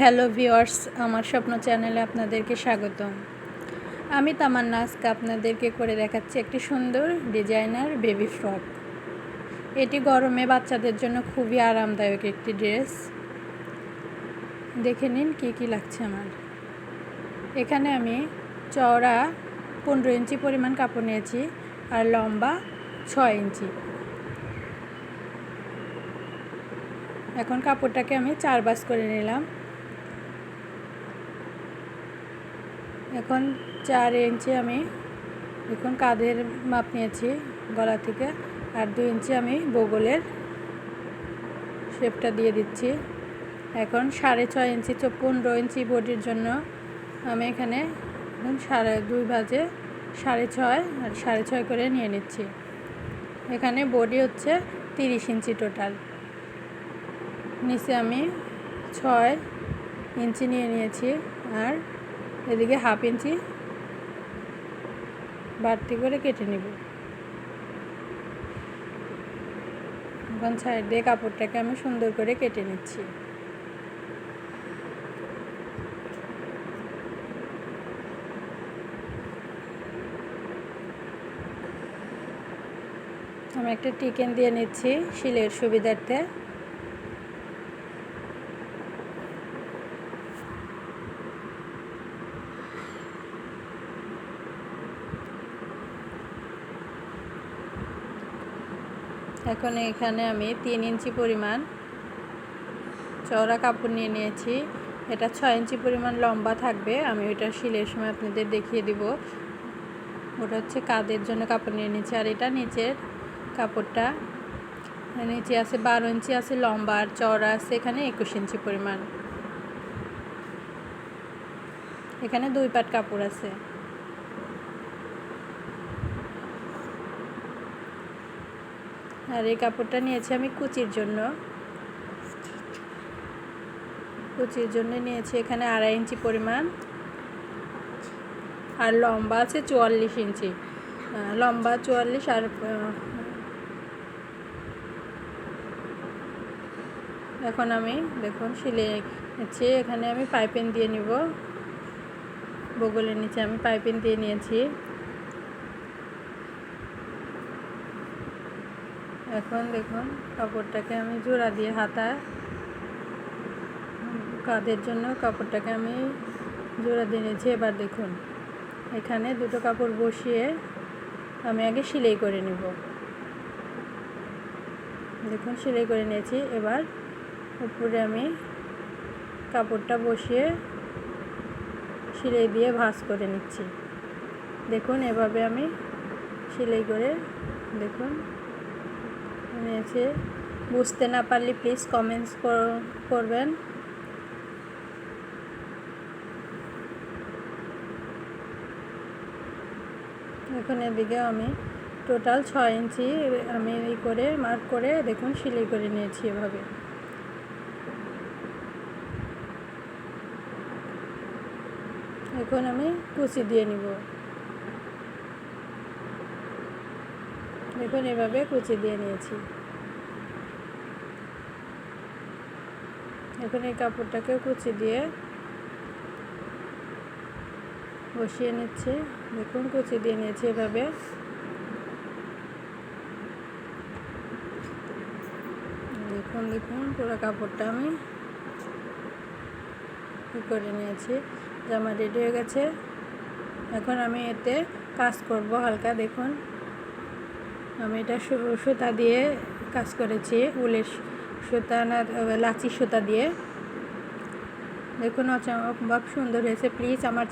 Hello viewers আমার স্বপ্ন চ্যানেলে আপনাদেরকে স্বাগতম। আমি তামান্না, আজকে আপনাদেরকে করে দেখাচ্ছি একটি সুন্দর ডিজাইনার বেবি ফ্রক। এটি গরমে বাচ্চাদের জন্য খুবই আরামদায়ক একটি ড্রেস। দেখে নিন কী কী লাগছে আমার। এখানে আমি চওড়া পনেরো ইঞ্চি পরিমাণ কাপড় নিয়েছি আর লম্বা ছয় ইঞ্চি। এখন কাপড়টাকে আমি চার বাস করে নিলাম। এখন চার ইঞ্চি আমি, এখন কাঁধের মাপ নিয়েছি গলা থেকে, আর দু ইঞ্চি আমি বগলের শেপটা দিয়ে দিচ্ছি। এখন সাড়ে ছয় ইঞ্চি পনেরো ইঞ্চি বডির জন্য আমি এখানে এখন সাড়ে দুই ভাজে সাড়ে ছয় আর সাড়ে ছয় করে নিয়ে নিচ্ছি। এখানে বডি হচ্ছে তিরিশ ইঞ্চি টোটাল। নিচে আমি ছয় ইঞ্চি নিয়ে নিয়েছি আর এদিকে হাফ ইঞ্চি বাড়তি করে কেটে নেব। এখন সাইড দিয়ে কাপড়টাকে আমি সুন্দর করে কেটে নিচ্ছি। আমি একটা টিকেন দিয়ে নিচ্ছি শিলের সুবিধার্থে। এখন এখানে আমি তিন ইঞ্চি পরিমাণ চওড়া কাপড় নিয়ে নিয়েছি। এটা ছয় ইঞ্চি পরিমাণ লম্বা থাকবে। আমি ওইটা শিলের সময় আপনাদের দেখিয়ে দিব। ওটা হচ্ছে কাদের জন্য কাপড় নিয়ে নিয়েছি। আর এটা নিচের কাপড়টা নিচে আছে বারো ইঞ্চি, আছে লম্বা আর চওড়া আছে এখানে একুশ ইঞ্চি পরিমাণ। এখানে দুই পাট কাপড় আছে। আর এই কাপড়টা নিয়েছি আমি কুচির জন্য। কুচির জন্য নিয়েছি এখানে আড়াই ইঞ্চি পরিমাণ। আর লম্বা আছে চুয়াল্লিশ ইঞ্চি। লম্বা চুয়াল্লিশ আর এখন আমি দেখুন সিলে নিচ্ছি। এখানে আমি পাইপিং দিয়ে নিব। বগলের নিচে আমি পাইপিং দিয়ে নিয়েছি। এখন দেখুন, কাপড়টাকে আমি জোড়া দিয়ে হাতা কাদের জন্য কাপড়টাকে আমি জোড়া দিয়ে নিয়েছি। এবার দেখুন, এখানে দুটো কাপড় বসিয়ে আমি আগে সেলাই করে নেব। দেখুন, সেলাই করে নিয়েছি। এবার উপরে আমি কাপড়টা বসিয়ে সেলাই দিয়ে ভাঁজ করে নিচ্ছি। দেখুন, এভাবে আমি সেলাই করে, দেখুন নিয়েছে বুঝতে না পারলে প্লিজ কমেন্টস করবেন। এখন এদিকে আমি টোটাল ছয় ইঞ্চি আমি এই করে মার্ক করে, দেখুন সেলাই করে নিয়েছি এভাবে। এখন আমি কুচি দিয়ে নিব। দেখুন এভাবে কুচি দিয়ে নিয়েছি। এখন এই কাপড়টাকে কুচি দিয়ে বসিয়ে নিচ্ছি। দেখুন, কুচি দিয়ে নিয়েছি এভাবে। দেখুন দেখুন, পুরো কাপড়টা আমি করে নিয়েছি। জামা রেডি হয়ে গেছে। এখন আমি এতে কাজ করব হালকা, দেখুন। আমি এটা সুতা দিয়ে কাজ করেছি, উলের সুতা না লাচি সুতা দিয়ে। দেখুন অচম্ভব সুন্দর হয়েছে। প্লিজ আমার